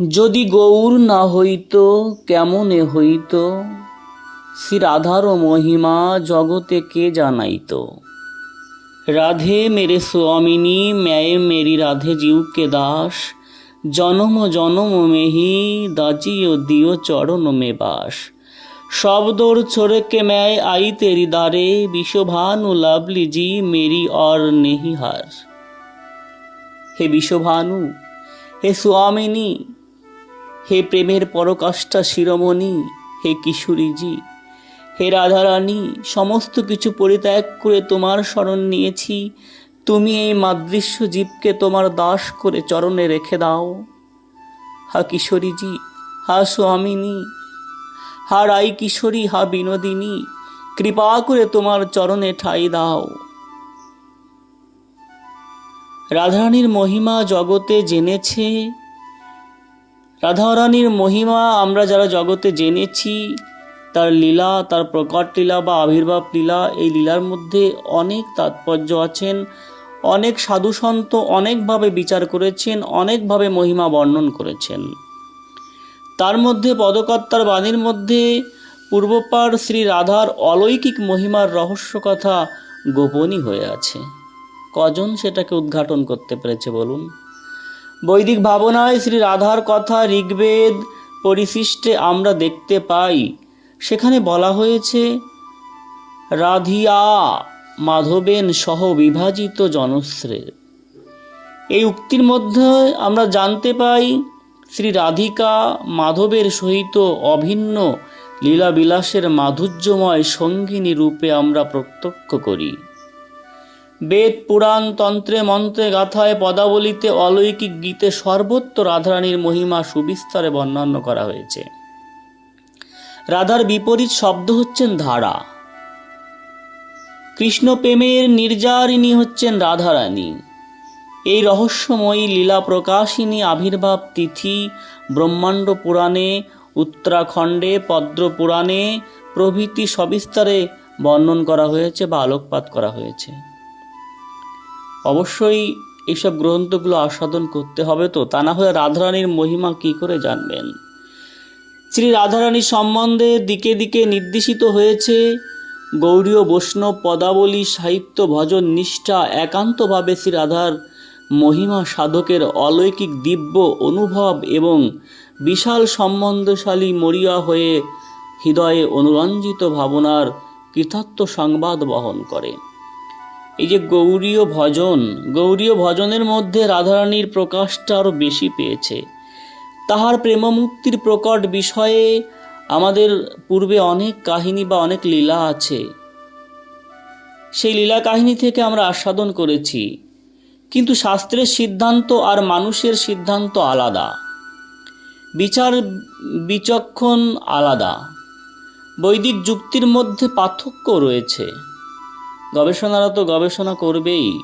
যদি গৌর না হইত, কেমনে হইত? শ্রী রাধার মহিমা জগতে কে জানাইত? রাধে মেরে সোয়ামিনী ম্যায় মেরি রাধে জিউকে দাস। জনম জনম মেহি দাচিও দিও চরণ মে বাস। শব্দর ছোড়কে ম্যায় আই তেরি দ্বারে, বিশ্বভানু লাভলি জি মেরি অর নেহি হার। হে বিশ্বভানু, হে সোয়ামিনী হে প্রেমের পরকাষ্ঠা শিরোমণি, হে কিশোরীজি, হে রাধারানী, সমস্ত কিছু পরিত্যাগ করে তোমার শরণ নিয়েছি। তুমি এই মাদৃশ্য জীবকে তোমার দাস করে চরণে রেখে দাও। হা কিশোরীজি, হা স্বামিনী হা রাই কিশোরী, হা বিনোদিনী, কৃপা করে তোমার চরণে ঠাই দাও। রাধারানীর মহিমা জগতে জেনেছে রাধারানীর মহিমা আমরা যারা জগতে জেনেছি, তার লীলা, তার প্রকট লীলা বা আবির্ভাব লীলা, এই লীলার মধ্যে অনেক তাৎপর্য আছেন, অনেক সাধুসন্ত অনেকভাবে বিচার করেছেন, অনেকভাবে মহিমা বর্ণন করেছেন। তার মধ্যে পদকর্তার বাণীর মধ্যে পূর্বপার শ্রী রাধার অলৌকিক মহিমার রহস্য কথা গোপনই হয়ে আছে। কজন সেটাকে উদ্ঘাটন করতে পেরেছে বলুন? বৈদিক ভাবনায় শ্রী রাধার কথা ঋগ্বেদ পরিশিষ্টে আমরা দেখতে পাই। সেখানে বলা হয়েছে, রাধিয়া মাধবেন সহ বিভাজিত জনশ্রের এই উক্তির মধ্যে আমরা জানতে পাই, শ্রী রাধিকা মাধবের সহিত অভিন্ন লীলাবিলাসের মাধুর্যময় সঙ্গিনী রূপে আমরা প্রত্যক্ষ করি। বেদ পুরাণ তন্ত্রে মন্ত্রে গাথায় পদাবলিতে অলৌকিক গীতে সর্বত্র রাধারানীর মহিমা সুবিস্তারে বর্ণনা করা হয়েছে। রাধার বিপরীত শব্দ হচ্ছেন ধারা। কৃষ্ণ প্রেমের নির্জারিণী হচ্ছেন রাধারানী। এই রহস্যময়ী লীলা প্রকাশিনী আবির্ভাব তিথি ব্রহ্মাণ্ড পুরাণে, উত্তরাখণ্ডে, পদ্ম পুরাণে প্রভৃতি সবিস্তারে বর্ণন করা হয়েছে বা আলোকপাত করা হয়েছে। অবশ্যই এইসব গ্রন্থগুলো আস্বাদন করতে হবে তো, তা না হলে রাধারানীর মহিমা কি করে জানবেন? শ্রী রাধারানীর সম্বন্ধে দিকে দিকে নির্দেশিত হয়েছে গৌরীয় বৈষ্ণব পদাবলী, সাহিত্য, ভজন, নিষ্ঠা একান্তভাবে শ্রী রাধার মহিমা সাধকের অলৌকিক দিব্য অনুভব এবং বিশাল সম্বন্ধশালী মরিয়া হয়ে হৃদয়ে অনুরঞ্জিত ভাবনার কৃতার্থ সংবাদ বহন করে। এই যে গৌরীয় ভজন, গৌরীয় ভজনের মধ্যে রাধারানীর প্রকাশটা আরও বেশি পেয়েছে। তাহার প্রেমমুক্তির প্রকট বিষয়ে আমাদের পূর্বে অনেক কাহিনী বা অনেক লীলা আছে। সেই লীলা কাহিনী থেকে আমরা আস্বাদন করেছি। কিন্তু শাস্ত্রের সিদ্ধান্ত আর মানুষের সিদ্ধান্ত আলাদা। বিচার, বিচক্ষণ আলাদা। বৈদিক যুক্তির মধ্যে পার্থক্য রয়েছে। গবেষণারা তো গবেষণা করবেই।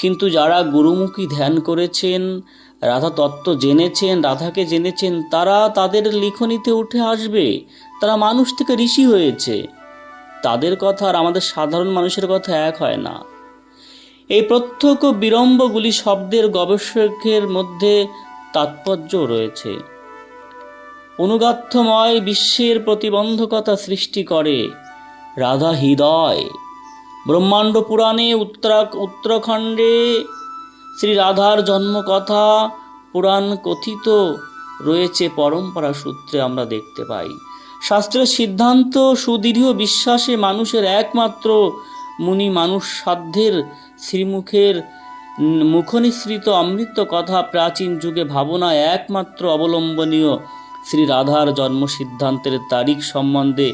কিন্তু যারা গুরুমুখী ধ্যান করেছেন, রাধা তত্ত্ব জেনেছেন, রাধাকে জেনেছেন, তারা তাদের লিখনিতে উঠে আসবে। তারা মানুষ থেকে ঋষি হয়েছে। তাদের কথা আর আমাদের সাধারণ মানুষের কথা এক হয় না। এই প্রত্যক্ষ বিড়ম্বগুলি শব্দের গবেষকের মধ্যে তাৎপর্য রয়েছে। অনুগাথ্যময় বিশ্বের প্রতিবন্ধকতা সৃষ্টি করে রাধা হৃদয়। ব্রহ্মাণ্ড পুরাণে উত্তরা, উত্তরাখণ্ডে শ্রী রাধার জন্মকথা পুরাণ কথিত রয়েছে, পরম্পরা সূত্রে আমরা দেখতে পাই। শাস্ত্রের সিদ্ধান্ত সুদৃঢ় বিশ্বাসে মানুষের একমাত্র মুনি মানুষ সাধ্যের শ্রীমুখের মুখনিসৃত অমৃত কথা প্রাচীন যুগে ভাবনায় একমাত্র অবলম্বনীয় শ্রী রাধার জন্ম সিদ্ধান্তের তারিখ সম্বন্ধে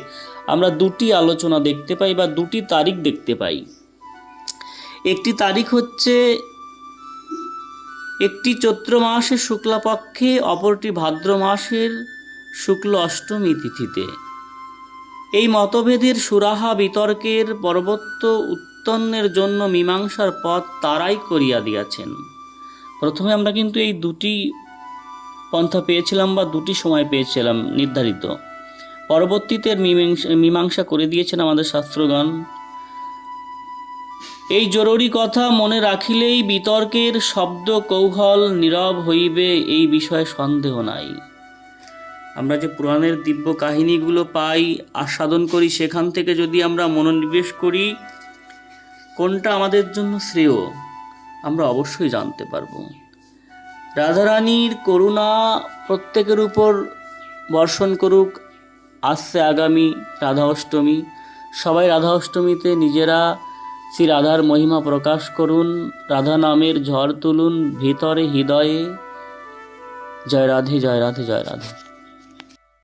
আমরা দুটি আলোচনা দেখতে পাই বা দুটি তারিখ দেখতে পাই। একটি তারিখ হচ্ছে একটি চৈত্র মাসের শুক্লাপক্ষে, অপরটি ভাদ্র মাসের শুক্ল অষ্টমী তিথিতে। এই মতভেদের সুরাহা বিতর্কের পরবর্ত উত্তন্নের জন্য মীমাংসার পথ তারাই করিয়া দিয়াছেন। প্রথমে আমরা কিন্তু এই দুটি পন্থা পেয়েছিলাম বা দুটি সময় পেয়েছিলাম নির্ধারিত। পরবর্তীতে মীমাংসা করে দিয়েছেন আমাদের শাস্ত্রগণ। এই জরুরি কথা মনে রাখিলেই বিতর্কের শব্দ কৌহল নীরব হইবে, এই বিষয়ে সন্দেহ নাই। আমরা যে পুরাণের দিব্য কাহিনীগুলো পাই, আস্বাদন করি, সেখান থেকে যদি আমরা মনোনিবেশ করি, কোনটা আমাদের জন্য শ্রেয়? আমরা অবশ্যই জানতে পারব। রাধারানীর করুণা প্রত্যেকের উপর বর্ষণ করুক আসছে আগামী রাধা অষ্টমী সবাই রাধা অষ্টমীতে নিজেরা শ্রী রাধার মহিমা প্রকাশ করুন, রাধা নামের ঝড় তুলুন, ভিতরে হৃদয়ে। জয় রাধে জয় রাধে জয় রাধে।